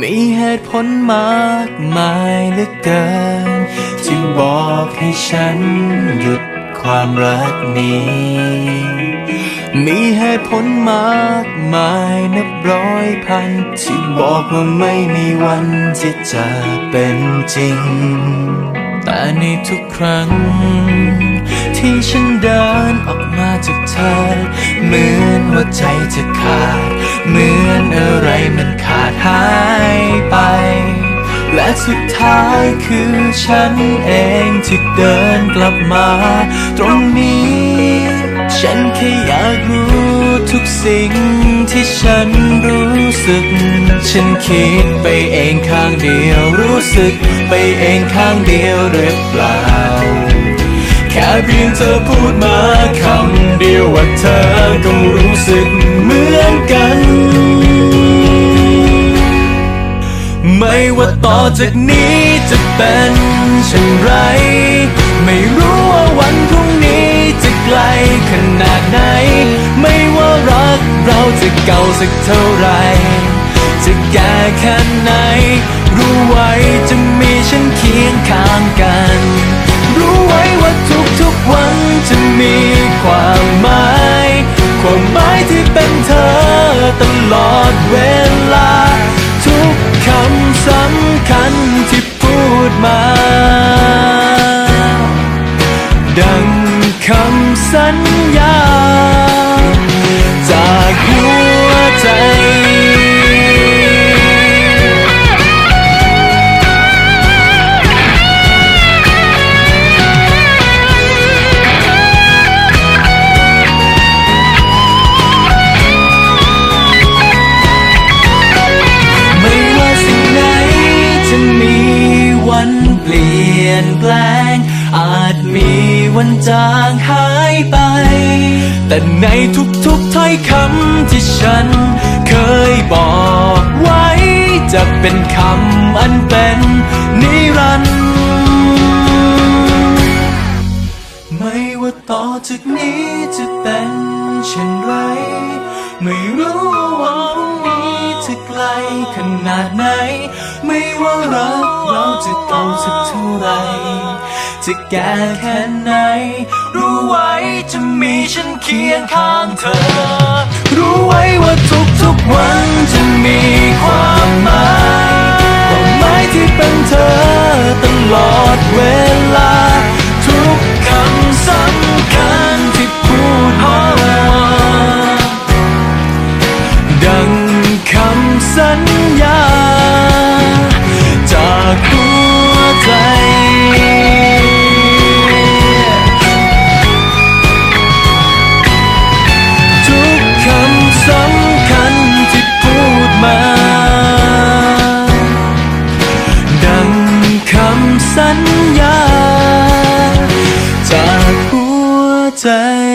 มีเหตุผลมากมายเหลือเกิน ที่บอกให้ฉันหยุดความรักนี้ มีเหตุผลมากมายนับร้อยพัน ที่บอกว่าไม่มีวันที่จะเป็นจริง แต่ในทุกครั้ง ที่ฉันเดินออกมาจากเธอ เหมือนว่าใจจะขาด เหมือนอะไรมันขาดหายไป และสุดท้ายคือฉันเองที่เดินกลับมา ตรงนี้ ฉันแค่อยากรู้ทุกสิ่งที่ฉัน สึก ฉันคิดไปเองข้างเดียว รู้สึกไปเองข้างเดียวหรือเปล่า แค่เพียงเธอพูดมาคำเดียวว่าเธอก็รู้สึกเหมือนกัน ไม่ว่าต่อจากนี้จะเป็นเช่นไร ไม่รู้ว่าวันพรุ่งนี้จะไกลขนาดไหน จะเก่าสักเท่าไร จะแก่แค่ไหน รู้ไว้จะมีฉันเคียงข้างกัน รู้ไว้ว่าทุกๆวันจะมีความหมาย ความหมายที่เป็นเธอตลอดเวลา ทุกคำสำคัญที่พูดมา ยนแปลง อาจมีวันจางหายไป แต่ในทุกๆถ้อยคำที่ฉัน เคยบอกไว้ จะเป็นคำอันเป็นนิรันดร์ไม่ว่าต่อจากนี้จะเป็นเช่นไร ไม่รู้ว่า กลขนาดไหน ไม่ว่ารักเราจะเก่าสักเท่าไร จะแก่แค่ไหน รู้ไว้จะมีฉันเคียงข้างเธอ รู้ไว้ว่าทุกๆวันจะมีความหมาย 在